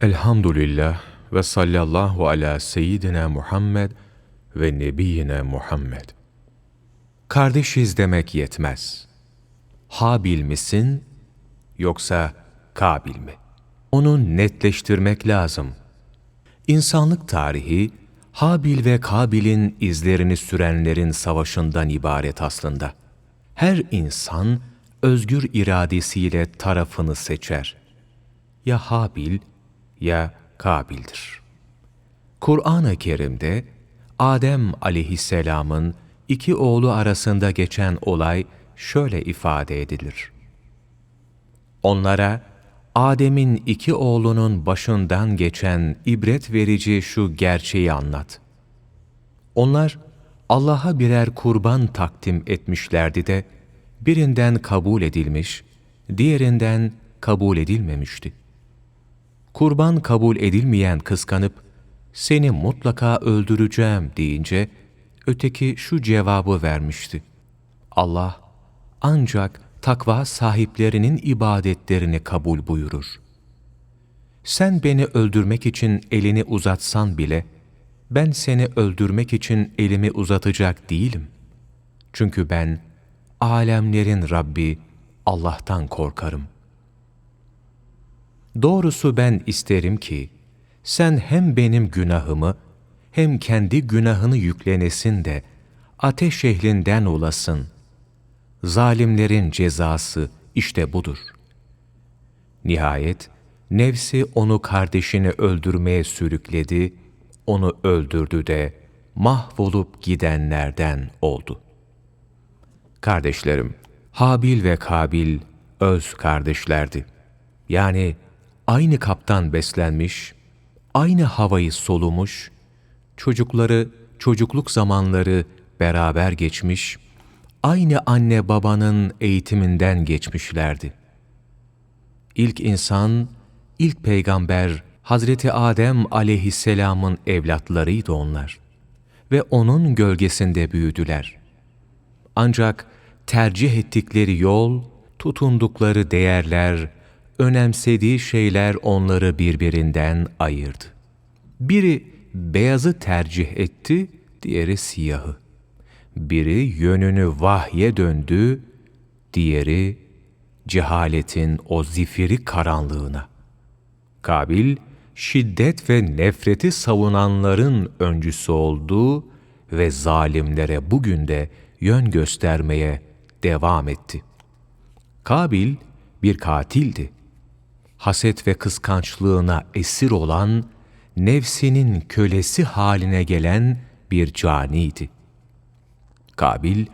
Elhamdülillah ve sallallahu ala seyyidina Muhammed ve nebiyyine Muhammed. Kardeşiz demek yetmez. Habil misin yoksa Kabil mi? Onu netleştirmek lazım. İnsanlık tarihi, Habil ve Kabil'in izlerini sürenlerin savaşından ibaret aslında. Her insan özgür iradesiyle tarafını seçer. Ya Habil ya Kabil'dir. Kur'an-ı Kerim'de Adem aleyhisselamın iki oğlu arasında geçen olay şöyle ifade edilir. Onlara Adem'in iki oğlunun başından geçen ibret verici şu gerçeği anlat. Onlar Allah'a birer kurban takdim etmişlerdi de birinden kabul edilmiş, diğerinden kabul edilmemişti. Kurban kabul edilmeyen kıskanıp seni mutlaka öldüreceğim deyince öteki şu cevabı vermişti. Allah ancak takva sahiplerinin ibadetlerini kabul buyurur. Sen beni öldürmek için elini uzatsan bile, ben seni öldürmek için elimi uzatacak değilim. Çünkü ben, alemlerin Rabbi Allah'tan korkarım. Doğrusu ben isterim ki, sen hem benim günahımı, hem kendi günahını yüklenesin de, ateş ehlinden olasın. Zalimlerin cezası işte budur. Nihayet, nefsi onu kardeşini öldürmeye sürükledi, onu öldürdü de mahvolup gidenlerden oldu. Kardeşlerim, Habil ve Kabil öz kardeşlerdi. Yani aynı kaptan beslenmiş, aynı havayı solumuş, çocukları, çocukluk zamanları beraber geçmiş, aynı anne babanın eğitiminden geçmişlerdi. İlk insan, ilk peygamber Hazreti Adem aleyhisselamın evlatlarıydı onlar ve onun gölgesinde büyüdüler. Ancak tercih ettikleri yol, tutundukları değerler, önemsediği şeyler onları birbirinden ayırdı. Biri beyazı tercih etti, diğeri siyahı. Biri yönünü vahye döndü, diğeri cehaletin o zifiri karanlığına. Kabil, şiddet ve nefreti savunanların öncüsü oldu ve zalimlere bugün de yön göstermeye devam etti. Kabil bir katildi. Haset ve kıskançlığına esir olan, nefsinin kölesi haline gelen bir caniydi. Kabil,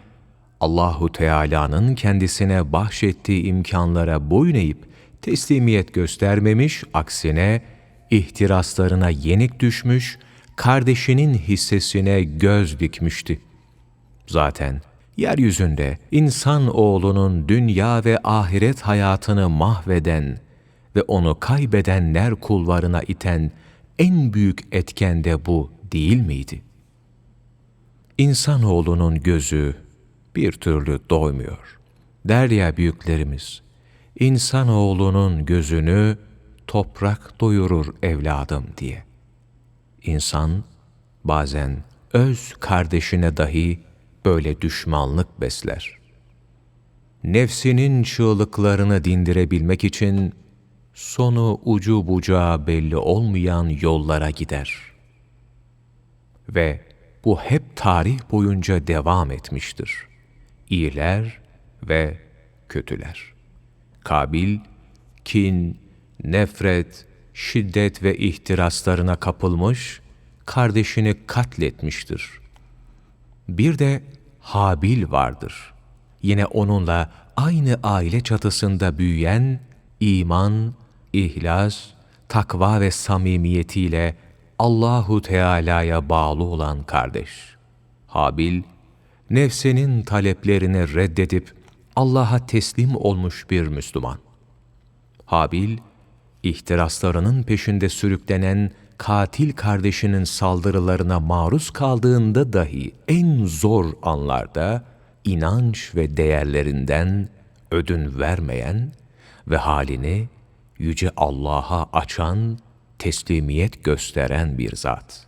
Allahu Teala'nın kendisine bahşettiği imkanlara boyun eğip teslimiyet göstermemiş, aksine ihtiraslarına yenik düşmüş, kardeşinin hissesine göz dikmişti. Zaten yeryüzünde insan oğlunun dünya ve ahiret hayatını mahveden ve onu kaybedenler kulvarına iten en büyük etken de bu değil miydi? İnsanoğlunun gözü bir türlü doymuyor. Derya büyüklerimiz, insanoğlunun gözünü toprak doyurur evladım diye. İnsan bazen öz kardeşine dahi böyle düşmanlık besler. Nefsinin çığlıklarını dindirebilmek için sonu ucu bucağı belli olmayan yollara gider. Ve bu hep tarih boyunca devam etmiştir. İyiler ve kötüler. Kabil, kin, nefret, şiddet ve ihtiraslarına kapılmış, kardeşini katletmiştir. Bir de Habil vardır. Yine onunla aynı aile çatısında büyüyen, iman, ihlas, takva ve samimiyetiyle Allahu Teala'ya bağlı olan kardeş. Habil, nefsinin taleplerini reddedip Allah'a teslim olmuş bir Müslüman. Habil, ihtiraslarının peşinde sürüklenen katil kardeşinin saldırılarına maruz kaldığında dahi en zor anlarda inanç ve değerlerinden ödün vermeyen ve halini yüce Allah'a açan teslimiyet gösteren bir zat.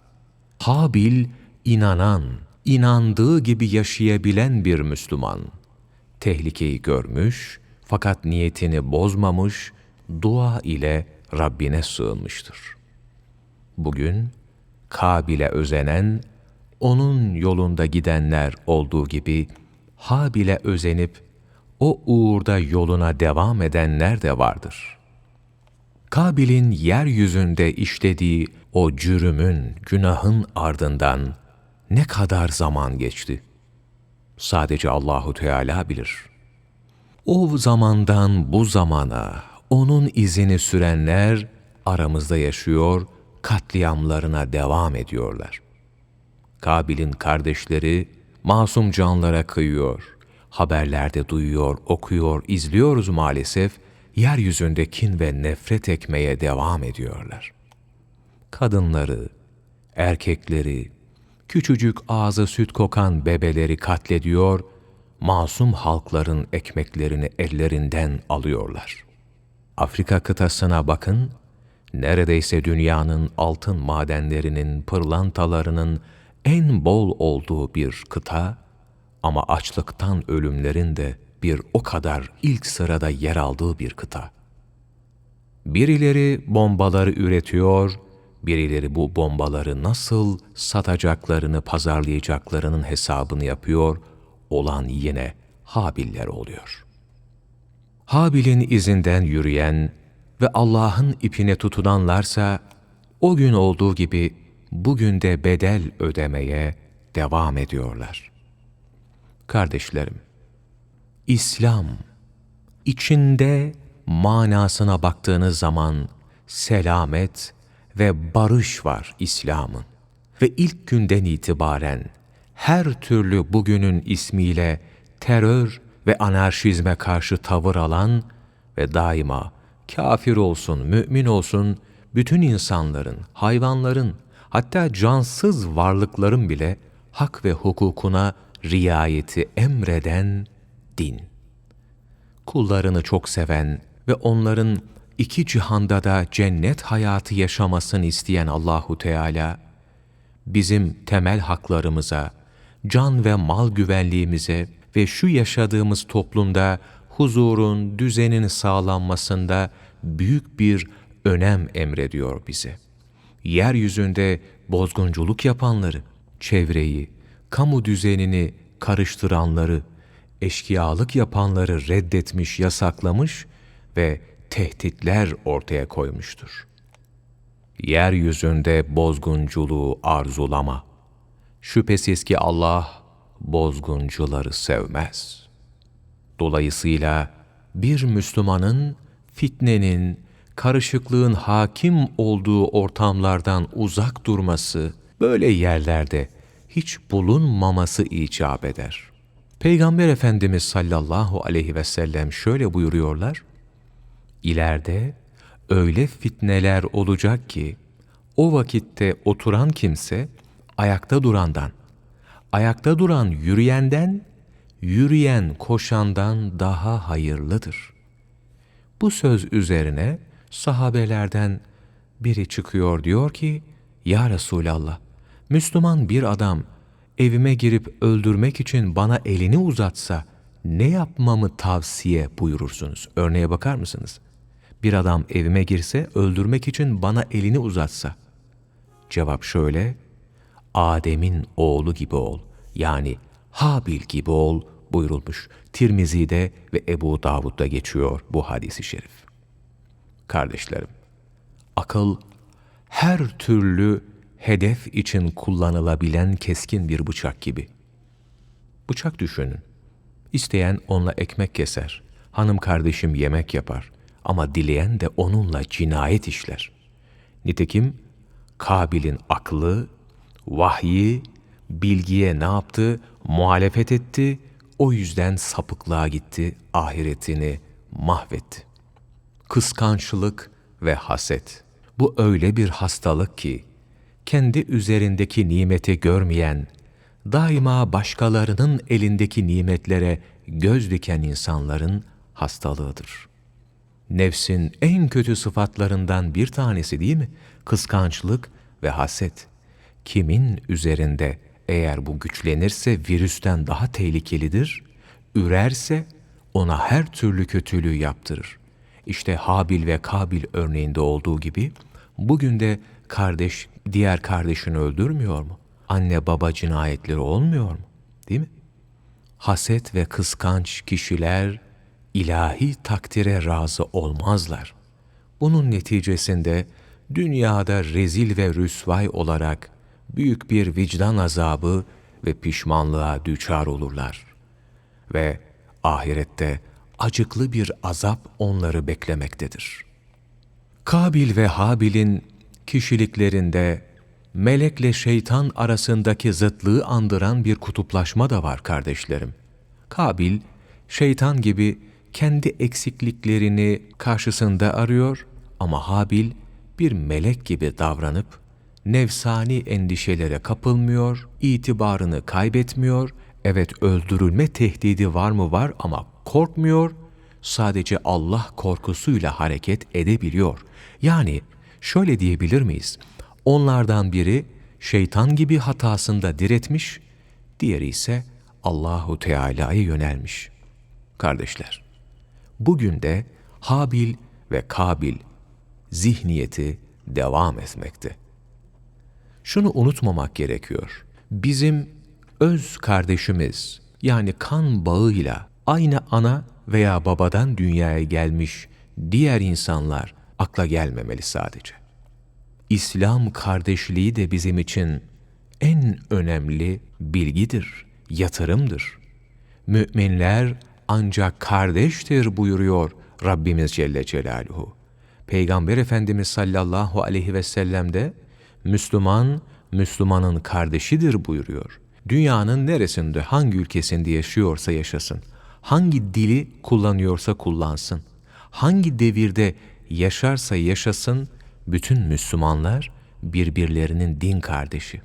Habil inanan, inandığı gibi yaşayabilen bir Müslüman. Tehlikeyi görmüş fakat niyetini bozmamış, dua ile Rabbine sığınmıştır. Bugün Kabil'e özenen, onun yolunda gidenler olduğu gibi Habil'e özenip o uğurda yoluna devam edenler de vardır. Kabil'in yeryüzünde işlediği o cürümün, günahın ardından ne kadar zaman geçti? Sadece Allahu Teala bilir. O zamandan bu zamana onun izini sürenler aramızda yaşıyor, katliamlarına devam ediyorlar. Kabil'in kardeşleri masum canlara kıyıyor. Haberlerde duyuyor, okuyor, izliyoruz maalesef. Yeryüzünde kin ve nefret ekmeye devam ediyorlar. Kadınları, erkekleri, küçücük ağzı süt kokan bebeleri katlediyor, masum halkların ekmeklerini ellerinden alıyorlar. Afrika kıtasına bakın, neredeyse dünyanın altın madenlerinin, pırlantalarının en bol olduğu bir kıta ama açlıktan ölümlerin de bir o kadar ilk sırada yer aldığı bir kıta. Birileri bombaları üretiyor, birileri bu bombaları nasıl satacaklarını, pazarlayacaklarının hesabını yapıyor, olan yine Habiller oluyor. Habil'in izinden yürüyen ve Allah'ın ipine tutunanlarsa, o gün olduğu gibi bugün de bedel ödemeye devam ediyorlar. Kardeşlerim, İslam, içinde manasına baktığınız zaman selamet ve barış var İslam'ın. Ve ilk günden itibaren her türlü bugünün ismiyle terör ve anarşizme karşı tavır alan ve daima kafir olsun, mümin olsun, bütün insanların, hayvanların, hatta cansız varlıkların bile hak ve hukukuna riayeti emreden din. Kullarını çok seven ve onların iki cihanda da cennet hayatı yaşamasını isteyen Allahu Teala bizim temel haklarımıza, can ve mal güvenliğimize ve şu yaşadığımız toplumda huzurun, düzenin sağlanmasında büyük bir önem emrediyor bize. Yeryüzünde bozgunculuk yapanları, çevreyi, kamu düzenini karıştıranları, eşkıyalık yapanları reddetmiş, yasaklamış ve tehditler ortaya koymuştur. Yeryüzünde bozgunculuğu arzulama. Şüphesiz ki Allah bozguncuları sevmez. Dolayısıyla bir Müslümanın fitnenin, karışıklığın hakim olduğu ortamlardan uzak durması, böyle yerlerde hiç bulunmaması icap eder. Peygamber Efendimiz sallallahu aleyhi ve sellem şöyle buyuruyorlar, İleride öyle fitneler olacak ki, o vakitte oturan kimse ayakta durandan, ayakta duran yürüyenden, yürüyen koşandan daha hayırlıdır. Bu söz üzerine sahabelerden biri çıkıyor diyor ki, Ya Resulallah, Müslüman bir adam evime girip öldürmek için bana elini uzatsa ne yapmamı tavsiye buyurursunuz? Örneğe bakar mısınız? Bir adam evime girse öldürmek için bana elini uzatsa. Cevap şöyle, Adem'in oğlu gibi ol. Yani Habil gibi ol buyurulmuş. Tirmizi'de ve Ebu Davud'da geçiyor bu hadisi şerif. Kardeşlerim, akıl her türlü hedef için kullanılabilen keskin bir bıçak gibi. Bıçak düşünün. İsteyen onunla ekmek keser. Hanım kardeşim yemek yapar. Ama dileyen de onunla cinayet işler. Nitekim Kabil'in aklı, vahyi, bilgiye ne yaptı? Muhalefet etti. O yüzden sapıklığa gitti, ahiretini mahvetti. Kıskançlık ve haset. Bu öyle bir hastalık ki, kendi üzerindeki nimeti görmeyen, daima başkalarının elindeki nimetlere göz diken insanların hastalığıdır. Nefsin en kötü sıfatlarından bir tanesi değil mi? Kıskançlık ve haset. Kimin üzerinde eğer bu güçlenirse virüsten daha tehlikelidir, ürerse ona her türlü kötülüğü yaptırır. İşte Habil ve Kabil örneğinde olduğu gibi bugün de kardeş diğer kardeşini öldürmüyor mu? Anne baba cinayetleri olmuyor mu? Değil mi? Haset ve kıskanç kişiler ilahi takdire razı olmazlar. Bunun neticesinde dünyada rezil ve rüsvay olarak büyük bir vicdan azabı ve pişmanlığa düçar olurlar. Ve ahirette acıklı bir azap onları beklemektedir. Kabil ve Habil'in kişiliklerinde melekle şeytan arasındaki zıtlığı andıran bir kutuplaşma da var kardeşlerim. Kabil, şeytan gibi kendi eksikliklerini karşısında arıyor ama Habil bir melek gibi davranıp nefsani endişelere kapılmıyor, itibarını kaybetmiyor, evet öldürülme tehdidi var mı var ama korkmuyor, sadece Allah korkusuyla hareket edebiliyor. Yani şöyle diyebilir miyiz? Onlardan biri şeytan gibi hatasında diretmiş, diğeri ise Allahu Teala'ya yönelmiş. Kardeşler, bugün de Habil ve Kabil zihniyeti devam etmekte. Şunu unutmamak gerekiyor. Bizim öz kardeşimiz yani kan bağıyla aynı ana veya babadan dünyaya gelmiş diğer insanlar akla gelmemeli sadece. İslam kardeşliği de bizim için en önemli bilgidir, yatırımdır. Müminler ancak kardeştir buyuruyor Rabbimiz Celle Celaluhu. Peygamber Efendimiz sallallahu aleyhi ve sellem de Müslüman, Müslümanın kardeşidir buyuruyor. Dünyanın neresinde, hangi ülkesinde yaşıyorsa yaşasın, hangi dili kullanıyorsa kullansın, hangi devirde yaşarsa yaşasın, bütün Müslümanlar birbirlerinin din kardeşi.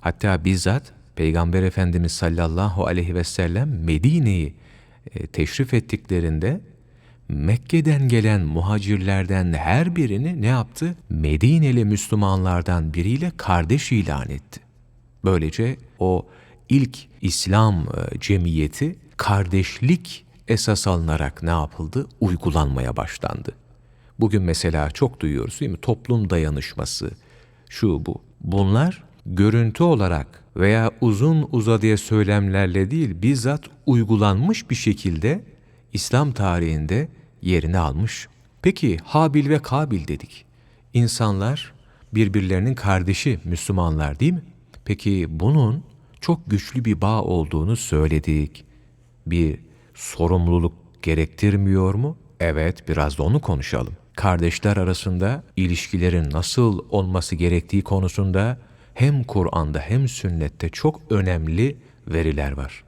Hatta bizzat Peygamber Efendimiz sallallahu aleyhi ve sellem Medine'yi e, teşrif ettiklerinde Mekke'den gelen muhacirlerden her birini ne yaptı? Medineli Müslümanlardan biriyle kardeş ilan etti. Böylece o ilk İslam e, cemiyeti kardeşlik esas alınarak ne yapıldı? Uygulanmaya başlandı. Bugün mesela çok duyuyoruz değil mi? Toplum dayanışması, şu bu. Bunlar görüntü olarak veya uzun uzadıya söylemlerle değil, bizzat uygulanmış bir şekilde İslam tarihinde yerini almış. Peki Habil ve Kabil dedik. İnsanlar birbirlerinin kardeşi Müslümanlar değil mi? Peki bunun çok güçlü bir bağ olduğunu söyledik. Bir sorumluluk gerektirmiyor mu? Evet, biraz da onu konuşalım. Kardeşler arasında ilişkilerin nasıl olması gerektiği konusunda hem Kur'an'da hem sünnette çok önemli veriler var.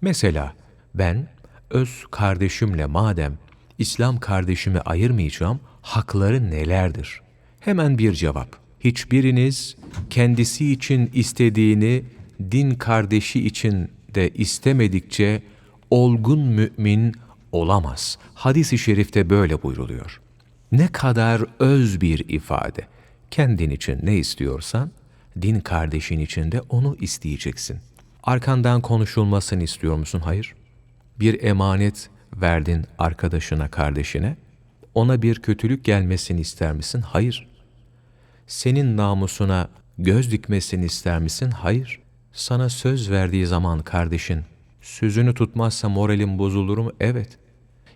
Mesela ben öz kardeşimle madem İslam kardeşimi ayırmayacağım, hakları nelerdir? Hemen bir cevap. Hiçbiriniz kendisi için istediğini din kardeşi için de istemedikçe olgun mümin olamaz. Hadis-i şerifte böyle buyruluyor. Ne kadar öz bir ifade. Kendin için ne istiyorsan, din kardeşin için de onu isteyeceksin. Arkandan konuşulmasını istiyor musun? Hayır. Bir emanet verdin arkadaşına, kardeşine. Ona bir kötülük gelmesini ister misin? Hayır. Senin namusuna göz dikmesini ister misin? Hayır. Sana söz verdiği zaman kardeşin, sözünü tutmazsa moralim bozulur mu? Evet.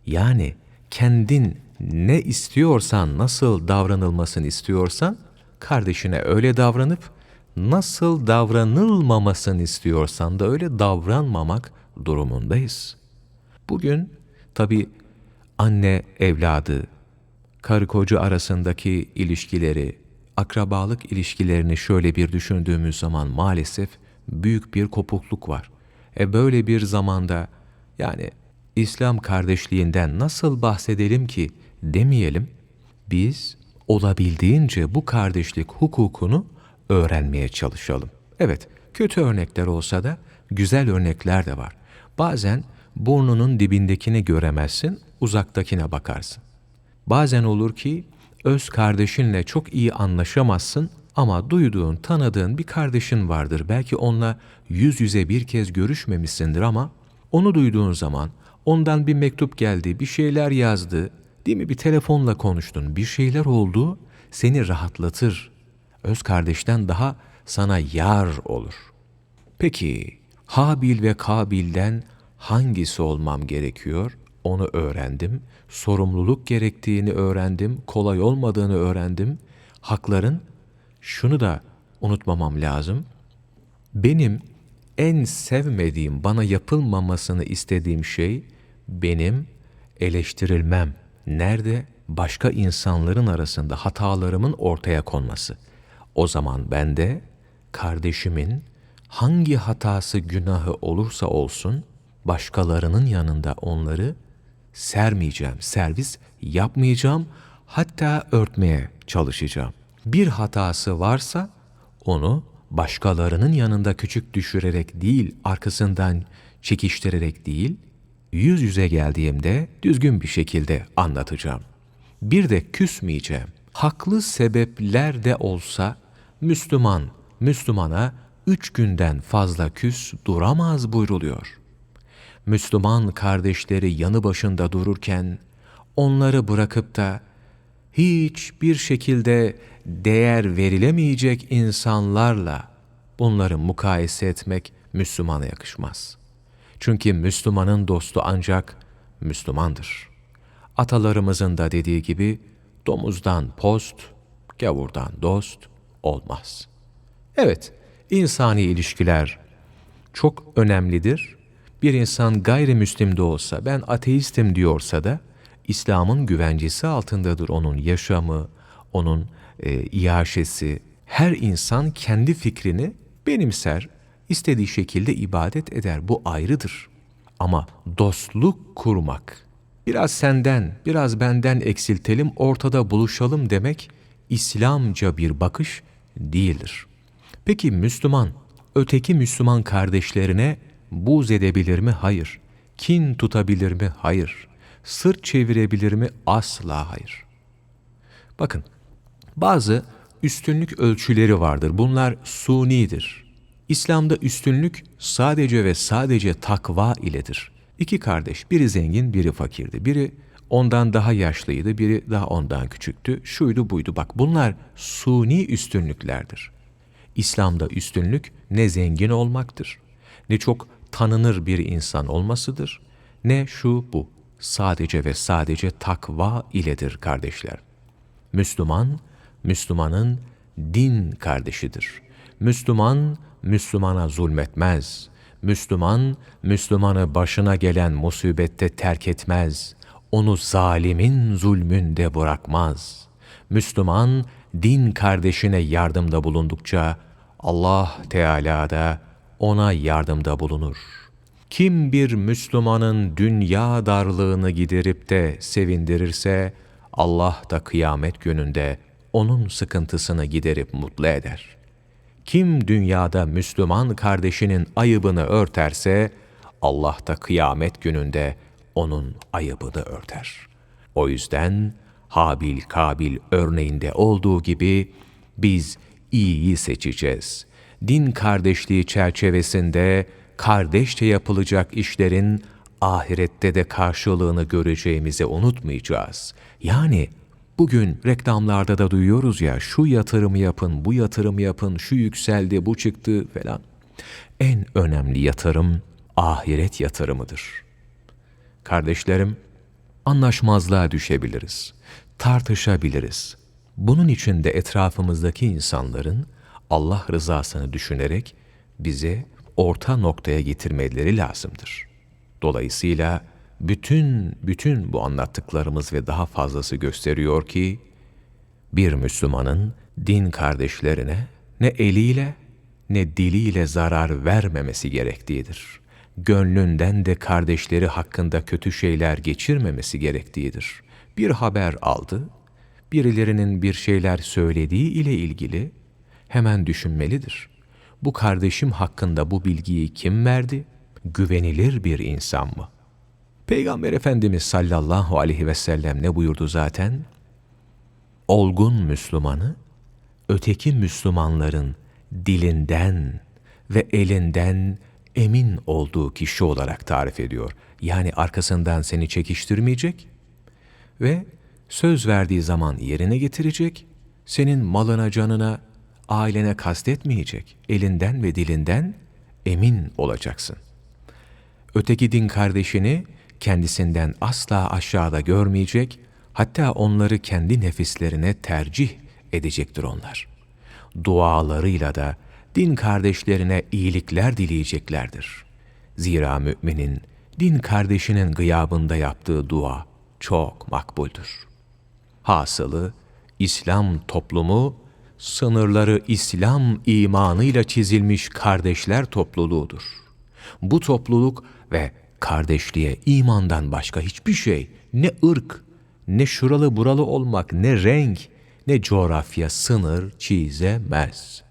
Yani kendin ne istiyorsan, nasıl davranılmasını istiyorsan, kardeşine öyle davranıp, nasıl davranılmamasını istiyorsan da öyle davranmamak durumundayız. Bugün tabi anne evladı, karı koca arasındaki ilişkileri, akrabalık ilişkilerini şöyle bir düşündüğümüz zaman maalesef büyük bir kopukluk var. E böyle bir zamanda yani İslam kardeşliğinden nasıl bahsedelim ki demeyelim, biz olabildiğince bu kardeşlik hukukunu öğrenmeye çalışalım. Evet, kötü örnekler olsa da güzel örnekler de var. Bazen burnunun dibindekini göremezsin, uzaktakine bakarsın. Bazen olur ki öz kardeşinle çok iyi anlaşamazsın ama duyduğun, tanıdığın bir kardeşin vardır. Belki onunla yüz yüze bir kez görüşmemişsindir ama onu duyduğun zaman ondan bir mektup geldi, bir şeyler yazdı, değil mi? Bir telefonla konuştun, bir şeyler oldu, seni rahatlatır. Öz kardeşten daha sana yar olur. Peki Habil ve Kabil'den hangisi olmam gerekiyor? Onu öğrendim. Sorumluluk gerektiğini öğrendim. Kolay olmadığını öğrendim. Hakların şunu da unutmamam lazım. Benim en sevmediğim, bana yapılmamasını istediğim şey benim eleştirilmem. Nerede? Başka insanların arasında hatalarımın ortaya konması. O zaman ben de kardeşimin hangi hatası günahı olursa olsun başkalarının yanında onları sermeyeceğim, servis yapmayacağım, hatta örtmeye çalışacağım. Bir hatası varsa onu başkalarının yanında küçük düşürerek değil, arkasından çekiştirerek değil, yüz yüze geldiğimde düzgün bir şekilde anlatacağım. Bir de küsmeyeceğim. Haklı sebepler de olsa Müslüman, Müslümana üç günden fazla küs duramaz buyruluyor. Müslüman kardeşleri yanı başında dururken onları bırakıp da hiçbir şekilde değer verilemeyecek insanlarla bunları mukayese etmek Müslümana yakışmaz. Çünkü Müslümanın dostu ancak Müslümandır. Atalarımızın da dediği gibi domuzdan post, gavurdan dost olmaz. Evet, insani ilişkiler çok önemlidir. Bir insan gayrimüslim de olsa, ben ateistim diyorsa da İslam'ın güvencesi altındadır onun yaşamı, onun e, iaşesi. Her insan kendi fikrini benimser, istediği şekilde ibadet eder. Bu ayrıdır. Ama dostluk kurmak, biraz senden, biraz benden eksiltelim, ortada buluşalım demek İslamca bir bakış değildir. Peki Müslüman, öteki Müslüman kardeşlerine buz edebilir mi? Hayır. Kin tutabilir mi? Hayır. Sırt çevirebilir mi? Asla hayır. Bakın, bazı üstünlük ölçüleri vardır. Bunlar sunidir. İslam'da üstünlük sadece ve sadece takva iledir. İki kardeş, biri zengin, biri fakirdi. Biri ondan daha yaşlıydı, biri daha ondan küçüktü. Şuydu buydu. Bak bunlar suni üstünlüklerdir. İslam'da üstünlük ne zengin olmaktır, ne çok tanınır bir insan olmasıdır, ne şu bu. Sadece ve sadece takva iledir kardeşler. Müslüman, Müslümanın din kardeşidir. Müslüman, Müslümana zulmetmez. Müslüman, Müslümanı başına gelen musibette terk etmez. Onu zalimin zulmünde bırakmaz. Müslüman, din kardeşine yardımda bulundukça Allah Teala da ona yardımda bulunur. Kim bir Müslümanın dünya darlığını giderip de sevindirirse, Allah da kıyamet gününde onun sıkıntısını giderip mutlu eder. Kim dünyada Müslüman kardeşinin ayıbını örterse, Allah da kıyamet gününde onun ayıbını örter. O yüzden Habil Kabil örneğinde olduğu gibi biz iyiyi seçeceğiz. Din kardeşliği çerçevesinde kardeşçe yapılacak işlerin ahirette de karşılığını göreceğimizi unutmayacağız. Yani bugün reklamlarda da duyuyoruz ya şu yatırımı yapın, bu yatırımı yapın, şu yükseldi, bu çıktı falan. En önemli yatırım ahiret yatırımıdır. Kardeşlerim, anlaşmazlığa düşebiliriz, tartışabiliriz. Bunun için de etrafımızdaki insanların Allah rızasını düşünerek bize orta noktaya getirmeleri lazımdır. Dolayısıyla bütün bütün bu anlattıklarımız ve daha fazlası gösteriyor ki bir Müslümanın din kardeşlerine ne eliyle ne diliyle zarar vermemesi gerektiğidir. Gönlünden de kardeşleri hakkında kötü şeyler geçirmemesi gerektiğidir. Bir haber aldı, birilerinin bir şeyler söylediği ile ilgili hemen düşünmelidir. Bu kardeşim hakkında bu bilgiyi kim verdi? Güvenilir bir insan mı? Peygamber Efendimiz sallallahu aleyhi ve sellem ne buyurdu zaten? Olgun Müslümanı, öteki Müslümanların dilinden ve elinden emin olduğu kişi olarak tarif ediyor. Yani arkasından seni çekiştirmeyecek ve söz verdiği zaman yerine getirecek, senin malına, canına, ailene kastetmeyecek. Elinden ve dilinden emin olacaksın. Öteki din kardeşini kendisinden asla aşağıda görmeyecek, hatta onları kendi nefislerine tercih edecektir onlar. Dualarıyla da din kardeşlerine iyilikler dileyeceklerdir. Zira müminin din kardeşinin gıyabında yaptığı dua çok makbuldür. Hasılı İslam toplumu sınırları İslam imanıyla çizilmiş kardeşler topluluğudur. Bu topluluk ve kardeşliğe imandan başka hiçbir şey, ne ırk, ne şuralı buralı olmak, ne renk, ne coğrafya sınır çizemez.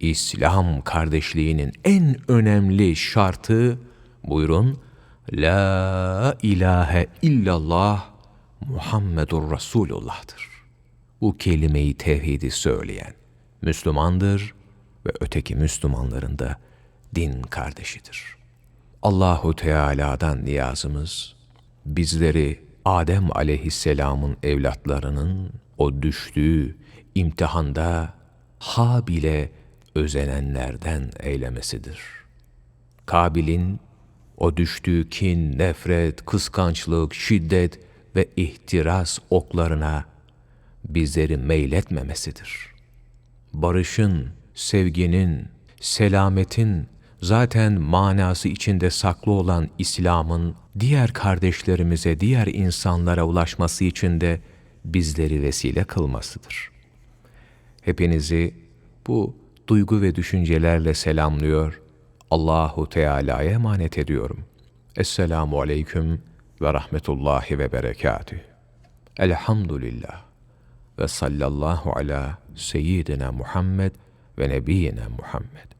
İslam kardeşliğinin en önemli şartı, buyurun, La ilahe illallah Muhammedur Resulullah'tır. Bu kelimeyi tevhidi söyleyen Müslümandır ve öteki Müslümanların da din kardeşidir. Allahu Teala'dan niyazımız bizleri Adem aleyhisselamın evlatlarının o düştüğü imtihanda Habil'e özenenlerden eylemesidir. Kabil'in o düştüğü kin, nefret, kıskançlık, şiddet ve ihtiras oklarına bizleri meyletmemesidir. Barışın, sevginin, selametin zaten manası içinde saklı olan İslam'ın diğer kardeşlerimize, diğer insanlara ulaşması için de bizleri vesile kılmasıdır. Hepinizi bu duygu ve düşüncelerle selamlıyor, Allahu Teala'ya emanet ediyorum. Esselamu aleyküm ve rahmetullahi ve berekatüh. Elhamdülillah ve sallallahu ala seyyidina Muhammed ve nebiyyina Muhammed.